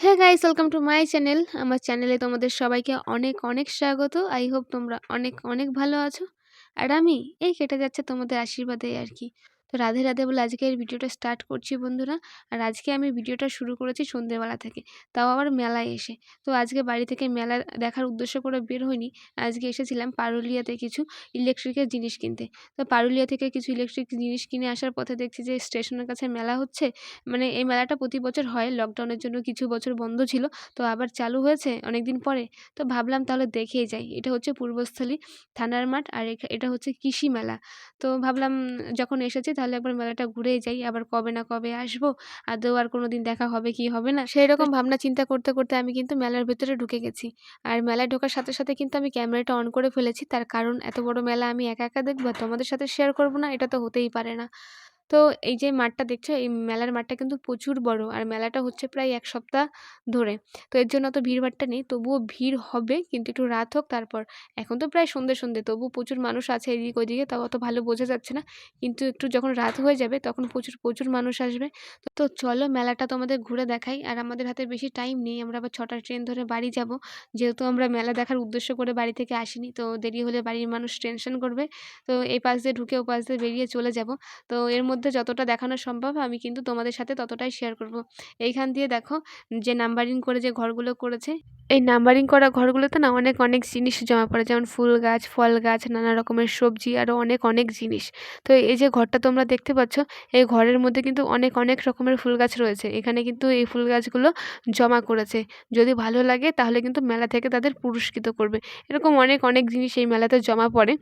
হ্যাঁ guys welcome to my channel আমার চ্যানেলে তোমাদের সবাইকে অনেক অনেক স্বাগত। আই হোপ তোমরা অনেক অনেক ভালো আছো। আর আমি এই কেটে যাচ্ছে তোমাদের আশীর্বাদে আর কি। তো রাধে রাধে বলে আজকে এই ভিডিওটা স্টার্ট করছি বন্ধুরা। আর আজকে আমি ভিডিওটা শুরু করেছি সন্ধ্যেবেলা থেকে, তাও আবার মেলায় এসে। তো আজকে বাড়ি থেকে মেলা দেখার উদ্দেশ্য করে বের হয়নি আজকে এসেছিলাম পারুলিয়াতে কিছু ইলেকট্রিকের জিনিস কিনতে। তো পারুলিয়া থেকে কিছু ইলেকট্রিক জিনিস কিনে আসার পথে দেখছি যে স্টেশনের কাছে মেলা হচ্ছে। মানে এই মেলাটা প্রতি বছর হয় লকডাউনের জন্য কিছু বছর বন্ধ ছিল, তো আবার চালু হয়েছে অনেক দিন পরে। তো ভাবলাম তাহলে দেখেই যাই। এটা হচ্ছে পূর্বস্থলী থানার মাঠ আর এটা হচ্ছে কৃষি মেলা। তো ভাবলাম যখন এসেছি তাহলে একবার মেলাটা ঘুরেই যাই আবার কবে না কবে আসব আদৌ আর কোনো দিন দেখা হবে কি হবে না। সেই রকম ভাবনা চিন্তা করতে করতে আমি কিন্তু মেলার ভেতরে ঢুকে গেছি। আর মেলায় ঢোকার সাথে সাথে কিন্তু আমি ক্যামেরাটা অন করে ফেলেছি। তার কারণ এত বড় মেলা আমি একা একা দেখব তোমাদের সাথে শেয়ার করব না এটা তো হতেই পারে না। তো এই যে মাঠটা দেখছ, এই মেলার মাঠটা কিন্তু প্রচুর বড়। আর মেলাটা হচ্ছে প্রায় এক সপ্তাহ ধরে। তো এর জন্য অত ভিড়ভাট্টা নেই, তবুও ভিড় হবে, কিন্তু একটু রাত হোক, তারপর এখন তো প্রায় সন্ধে সন্ধে তবু প্রচুর মানুষ আছে এদিক ওদিকে, তাও অত ভালো বোঝা যাচ্ছে না। কিন্তু একটু যখন রাত হয়ে যাবে, তখন প্রচুর প্রচুর মানুষ আসবে। তো চলো মেলাটা তোমাদের ঘুরে দেখাই। আর আমাদের হাতে বেশি টাইম নেই, আমরা আবার ছটার ট্রেন ধরে বাড়ি যাব। যেহেতু আমরা মেলা দেখার উদ্দেশ্য করে বাড়ি থেকে আসিনি, তো দেরি হলে বাড়ির মানুষ টেনশন করবে। তো এই পাশ দিয়ে ঢুকে ও পাশ দিয়ে বেরিয়ে চলে যাব। তো এর মধ্যে যতটা দেখানো সম্ভব, আমি কিন্তু তোমাদের সাথে ততটাই শেয়ার করব। এইখান দিয়ে দেখো, যে নাম্বারিং করে যে ঘরগুলো করেছে, এই নাম্বারিং করা ঘরগুলোতে না অনেক অনেক জিনিস জমা পড়ে, যেমন ফুল গাছ, ফল গাছ, নানা রকমের সবজি আরও অনেক অনেক জিনিস। তো এই যে ঘরটা তোমরা দেখতে পাচ্ছ, এই ঘরের মধ্যে কিন্তু অনেক অনেক রকমের ফুল গাছ রয়েছে। এখানে কিন্তু এই ফুল গাছগুলো জমা করেছে। যদি ভালো লাগে তাহলে কিন্তু মেলা থেকে তাদের পুরস্কৃত করবে। এরকম অনেক অনেক জিনিস এই মেলাতে জমা পড়ে।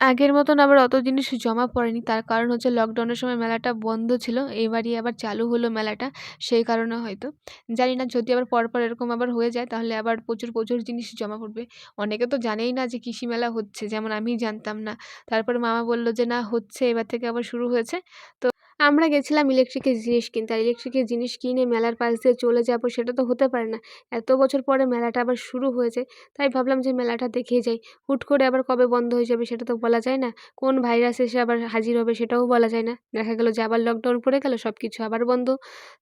আগের মতন আবার অত জিনিস জমা পড়েনি। তার কারণ হচ্ছে লকডাউনের সময় মেলাটা বন্ধ ছিল। এবারই আবার চালু হলো মেলাটা, সেই কারণে হয়তো। জানি না, যদি আবার পরপর এরকম আবার হয়ে যায়, তাহলে আবার প্রচুর প্রচুর জিনিস জমা পড়বে। অনেকে তো জানেই না যে কৃষি মেলা হচ্ছে, যেমন আমি জানতাম না। তারপরে মামা বলল যে, না, হচ্ছে, এবার থেকে আবার শুরু হয়েছে। তো আমরা গেছিলাম ইলেকট্রিকের জিনিস কিনতে, আর ইলেকট্রিকের জিনিস কিনে মেলার পাশ দিয়ে চলে যাব, সেটা তো হতে পারে না। এত বছর পরে মেলাটা আবার শুরু হয়েছে, তাই ভাবলাম যে মেলাটা দেখে যাই। হুট করে আবার কবে বন্ধ হয়ে যাবে সেটা তো বলা যায় না। কোন ভাইরাস এসে আবার হাজির হবে সেটাও বলা যায় না। দেখা গেল যে আবার লকডাউন পড়ে গেল সব কিছু আবার বন্ধ।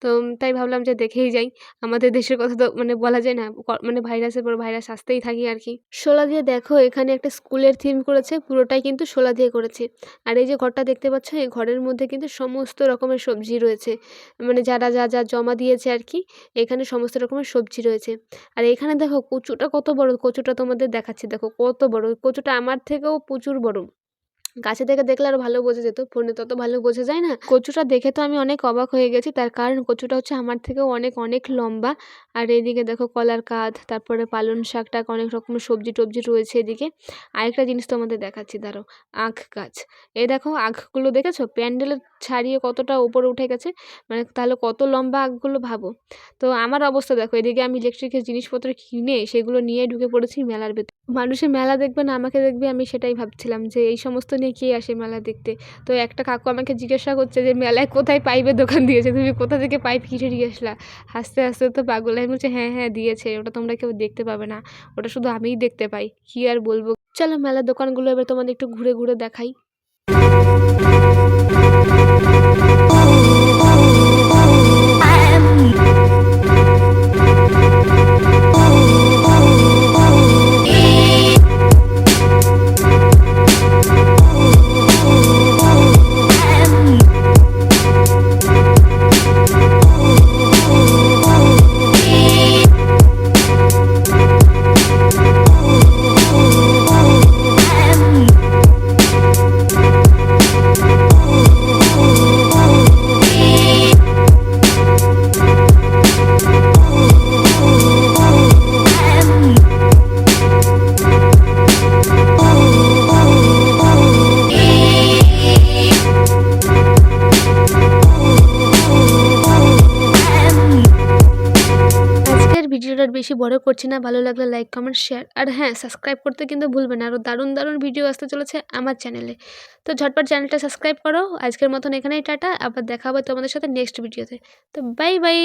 তো তাই ভাবলাম যে দেখেই যাই। আমাদের দেশের কথা তো মানে বলা যায় না মানে ভাইরাসের পর ভাইরাস আসতেই থাকি আর কি। শোলা দিয়ে দেখো, এখানে একটা স্কুলের থিম করেছে, পুরোটাই কিন্তু শোলা দিয়ে করেছে। আর এই যে ঘরটা দেখতে পাচ্ছ, এই ঘরের মধ্যে কিন্তু সমস্ত রকমের সবজি রয়েছে। মানে যারা, যা যা জমা দিয়েছে আর কি এখানে সমস্ত রকমের সবজি রয়েছে। আর এখানে দেখো কচুটা কত বড়, কচুটা তোমাদের দেখাচ্ছি। দেখো কত বড়, কচুটা আমার থেকেও প্রচুর বড়। কাছে থেকে দেখলে আরও ভালো বোঝা যেত। ফোনে তত ভালো বোঝা যায় না। কচুটা দেখে তো আমি অনেক অবাক হয়ে গেছি। তার কারণ কচুটা হচ্ছে আমার থেকেও অনেক অনেক লম্বা। আর এদিকে দেখো কলার কাঁধ, তারপরে পালন শাকটা অনেক রকমের সবজি টবজি রয়েছে এদিকে। আরেকটা জিনিস তোমাদের দেখাচ্ছি দাঁড়ো আখ গাছ। এই দেখো আখগুলো দেখেছ? প্যান্ডেলের ছাড়িয়ে কতটা উপরে উঠে গেছে? মানে তাহলে কত লম্বা আখগুলো ভাবো? তো আমার অবস্থা দেখো, এদিকে আমি ইলেকট্রিকের জিনিসপত্র কিনে সেগুলো নিয়ে ঢুকে পড়েছি মেলার ভেতর। মানুষের মেলা দেখবে না, আমাকে দেখবে, আমি সেটাই ভাবছিলাম যে এই সমস্ত কে আসে মেলা দেখতে? তো একটা কাকু আমাকে জিজ্ঞাসা করছে যে, মেলায় কোথায় পাইপের দোকান দিয়েছে? তুমি কোথা থেকে পাইপ কিনে নিয়ে আসলা? হাসতে হাসতে তো পাগল আমি বলছি হ্যাঁ হ্যাঁ দিয়েছে। ওটা তোমরা কেউ দেখতে পাবে না। ওটা শুধু আমিই দেখতে পাই। কি আর বলব? চলো মেলার দোকানগুলো এবার তোমাদের একটু ঘুরে ঘুরে দেখাই। ভিডিওটা বেশি বড় করছি না, ভালো লাগলে লাইক কমেন্ট শেয়ার আর হ্যাঁ সাবস্ক্রাইব করতে কিন্তু ভুলবেন না। আরও দারুণ দারুণ ভিডিও আসতে চলেছে আমার চ্যানেলে তো ঝটপট চ্যানেলটা সাবস্ক্রাইব করো। আজকের মতন এখানেই টাটা। আবার দেখা হবে তোমাদের সাথে নেক্সট ভিডিওতে তো। Bye bye